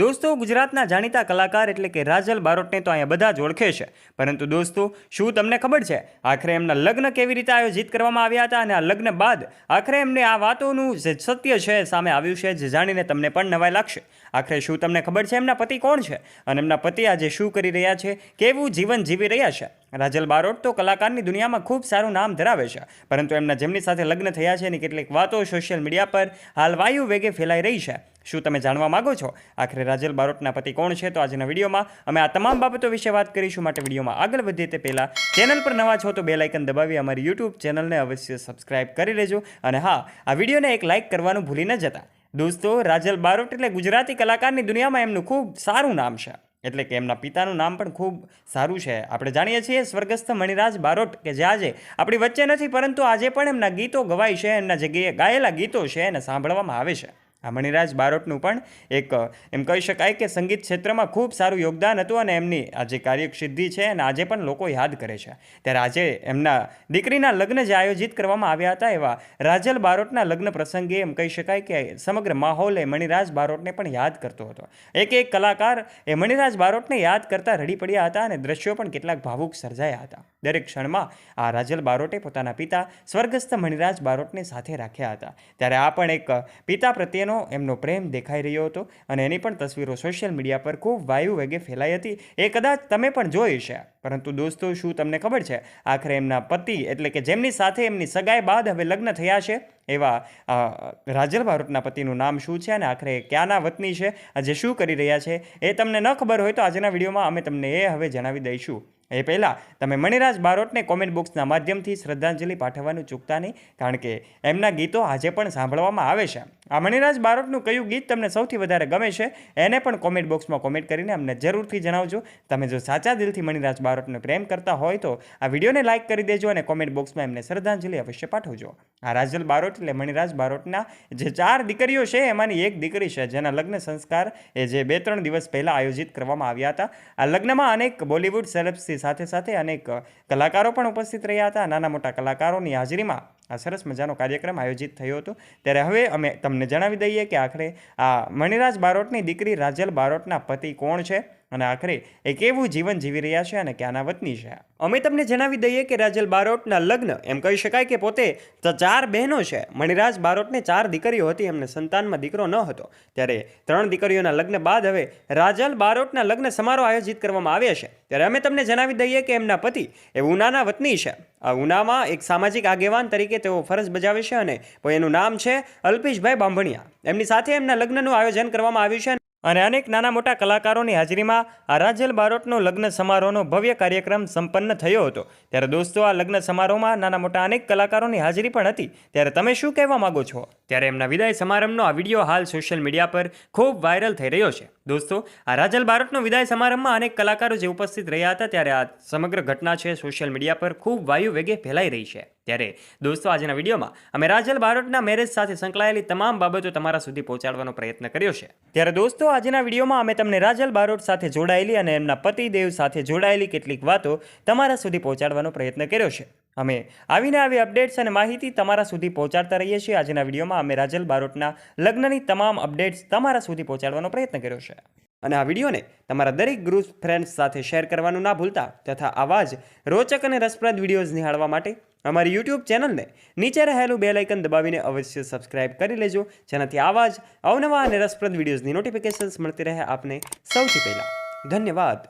દોસ્તો, ગુજરાતના જાણીતા કલાકાર એટલે કે રાજલ બારોટને તો અહીંયા બધા જ ઓળખે છે. પરંતુ દોસ્તો, શું તમને ખબર છે, આખરે એમના લગ્ન કેવી રીતે આયોજિત કરવામાં આવ્યા હતા અને આ લગ્ન બાદ આખરે એમને આ વાતોનું જે સત્ય છે સામે આવ્યું છે જે જાણીને તમને પણ નવાઈ લાગશે. આખરે શું તમને ખબર છે એમના પતિ કોણ છે? અને એમના પતિ આજે શું કરી રહ્યા છે? કેવું જીવન જીવી રહ્યા છે? રાજલ બારોટ તો કલાકારની દુનિયામાં ખૂબ સારું નામ ધરાવે છે. પરંતુ એમના જેમની સાથે લગ્ન થયા છે એની કેટલીક વાતો સોશિયલ મીડિયા પર હાલ વાયુ વેગે ફેલાઈ રહી છે. શું તમે જાણવા માગો છો? આખરે રાજલ બારોટના પતિ કોણ છે? તો આજના વિડીયોમાં અમે આ તમામ બાબતો વિશે વાત કરીશું. માટે વિડીયોમાં આગળ વધીએ તે પહેલાં ચેનલ પર નવા છો તો બે લાઇકન દબાવી અમારી યુટ્યુબ ચેનલને અવશ્ય સબસ્ક્રાઇબ કરી લેજો. અને હા, આ વિડીયોને એક લાઇક કરવાનું ભૂલી ન જતા. દોસ્તો, રાજલ બારોટ એટલે ગુજરાતી કલાકારની દુનિયામાં એમનું ખૂબ સારું નામ છે. એટલે કે એમના પિતાનું નામ પણ ખૂબ સારું છે. આપણે જાણીએ છીએ સ્વર્ગસ્થ મણિરાજ બારોટ કે જે આજે આપણી વચ્ચે નથી, પરંતુ આજે પણ એમના ગીતો ગવાય છે, એમના જે ગાયેલા ગીતો છે, એને સાંભળવામાં આવે છે. આ મણિરાજ બારોટનું પણ એક, એમ કહી શકાય કે સંગીત ક્ષેત્રમાં ખૂબ સારું યોગદાન હતું અને એમની આ જે કાર્યસિદ્ધિ છે અને આજે પણ લોકો યાદ કરે છે. ત્યારે આજે એમના દીકરીના લગ્ન જે આયોજિત કરવામાં આવ્યા હતા એવા રાજલ બારોટના લગ્ન પ્રસંગે એમ કહી શકાય કે સમગ્ર માહોલ એ મણિરાજ બારોટને પણ યાદ કરતો હતો. એક એક કલાકાર એ મણિરાજ બારોટને યાદ કરતા રડી પડ્યા હતા અને દ્રશ્યો પણ કેટલાક ભાવુક સર્જાયા હતા. દરેક ક્ષણમાં આ રાજલ બારોટે પોતાના પિતા સ્વર્ગસ્થ મણિરાજ બારોટને સાથે રાખ્યા હતા. ત્યારે આ પણ એક પિતા પ્રત્યેનો એમનો પ્રેમ દેખાઈ રહ્યો હતો અને એની પણ તસવીરો સોશિયલ મીડિયા પર ખૂબ વાયુ વેગે ફેલાઈ હતી. એ કદાચ તમે પણ જોઈ છે પરંતુ દોસ્તો, શું તમને ખબર છે? આખરે એમના પતિ, એટલે કે જેમની સાથે એમની સગાઈ બાદ હવે લગ્ન થયા છે, એવા રાજલ ભારતના પતિનું નામ શું છે અને આખરે ક્યાંના વતની છે? આજે શું કરી રહ્યા છે? એ તમને ન ખબર હોય તો આજના વિડીયોમાં અમે તમને એ હવે જણાવી દઈશું. એ પહેલાં તમે મણિરાજ બારોટને કોમેન્ટ બોક્સના માધ્યમથી શ્રદ્ધાંજલિ પાઠવવાનું ચૂકતા નહીં, કારણ કે એમના ગીતો આજે પણ સાંભળવામાં આવે છે. આ મણિરાજ બારોટનું કયું ગીત તમને સૌથી વધારે ગમે છે, એને પણ કોમેન્ટ બોક્સમાં કોમેન્ટ કરીને અમને જરૂરથી જણાવજો. તમે જો સાચા દિલથી મણિરાજ બારોટને પ્રેમ કરતા હોય તો આ વિડીયોને લાઇક કરી દેજો અને કોમેન્ટ બોક્સમાં એમને શ્રદ્ધાંજલિ અવશ્ય પાઠવજો. આ રાજલ બારોટ એટલે મણિરાજ બારોટના જે ચાર દીકરીઓ છે, એમાંની એક દીકરી છે, જેના લગ્ન સંસ્કાર એ જે બે ત્રણ દિવસ પહેલાં આયોજિત કરવામાં આવ્યા હતા. આ લગ્નમાં અનેક બોલિવૂડ સાથે સાથે અનેક કલાકારો પણ ઉપસ્થિત રહ્યા હતા. નાના મોટા કલાકારોની હાજરીમાં આ સરસ મજાનો કાર્યક્રમ આયોજિત થયો હતો. ત્યારે હવે અમે તમને જણાવી દઈએ કે આખરે આ મણિરાજ બારોટની દીકરી રાજલ બારોટના પતિ કોણ છે? અને આખરે એ કેવું જીવન જીવી રહ્યા છે અને ક્યાંના વતની છે? અમે તમને જણાવી દઈએ કે રાજલ બારોટના લગ્ન, એમ કહી શકાય કે પોતે ચાર બહેનો છે. મણિરાજ બારોટને ચાર દીકરીઓ હતી, એમને સંતાનમાં દીકરો ન હતો. ત્યારે ત્રણ દીકરીઓના લગ્ન બાદ હવે રાજલ બારોટના લગ્ન સમારોહ આયોજિત કરવામાં આવ્યા છે. ત્યારે અમે તમને જણાવી દઈએ કે એમના પતિ એ ઉનાના વતની છે. આ ઉનામાં એક સામાજિક આગેવાન તરીકે તેઓ ફરજ બજાવે છે અને એનું નામ છે અલ્પેશભાઈ બાંભણિયા. એમની સાથે એમના લગ્નનું આયોજન કરવામાં આવ્યું છે અને અનેક નાના મોટા કલાકારોની હાજરીમાં આ રાજલ બારોટનો લગ્ન સમારોહનો ભવ્ય કાર્યક્રમ સંપન્ન થયો હતો. ત્યારે દોસ્તો, આ લગ્ન સમારોહમાં નાના મોટા અનેક કલાકારોની હાજરી પણ હતી. ત્યારે તમે શું કહેવા માંગો છો? ત્યારે એમના વિદાય સમારંભનો આ વીડિયો હાલ સોશિયલ મીડિયા પર ખૂબ વાયરલ થઈ રહ્યો છે. દોસ્તો, આ રાજલ બારોટનો વિદાય સમારંભમાં અનેક કલાકારો જે ઉપસ્થિત રહ્યા હતા, ત્યારે આ સમગ્ર ઘટના છે સોશિયલ મીડિયા પર ખૂબ વાયુ વેગે ફેલાઈ રહી છે. ત્યારે દોસ્તો, આજના વિડીયોમાં અમે રાજલ બારોટના મેરેજ સાથે સંકળાયેલી તમામ બાબતો તમારા સુધી પહોંચાડવાનો પ્રયત્ન કર્યો છે. ત્યારે દોસ્તો, આજના વિડીયોમાં અમે તમને રાજલ બારોટ સાથે જોડાયેલી અને એમના પતિદેવ સાથે જોડાયેલી કેટલીક વાતો તમારા સુધી પહોંચાડવાનો પ્રયત્ન કર્યો છે. અમે આવીને આવી અપડેટ્સ અને માહિતી તમારા સુધી પહોંચાડતા રહીએ છીએ. આજના વિડીયોમાં અમે રાજલ બારોટના લગ્નની તમામ અપડેટ્સ તમારા સુધી પહોંચાડવાનો પ્રયત્ન કર્યો છે. અને આ વિડીયોને તમારા દરેક ગ્રુપ ફ્રેન્ડ્સ સાથે શેર કરવાનું ના ભૂલતા તથા આવા જ રોચક અને રસપ્રદ વિડીયોઝ નિહાળવા માટે અમારી યુટ્યુબ ચેનલને નીચે રહેલું બે લાઇકન દબાવીને અવશ્ય સબસ્ક્રાઇબ કરી લેજો. જેનાથી આવા જ અવનવા અને રસપ્રદ વિડીયોઝની નોટિફિકેશન્સ મળતી રહે આપને સૌથી પહેલાં. ધન્યવાદ.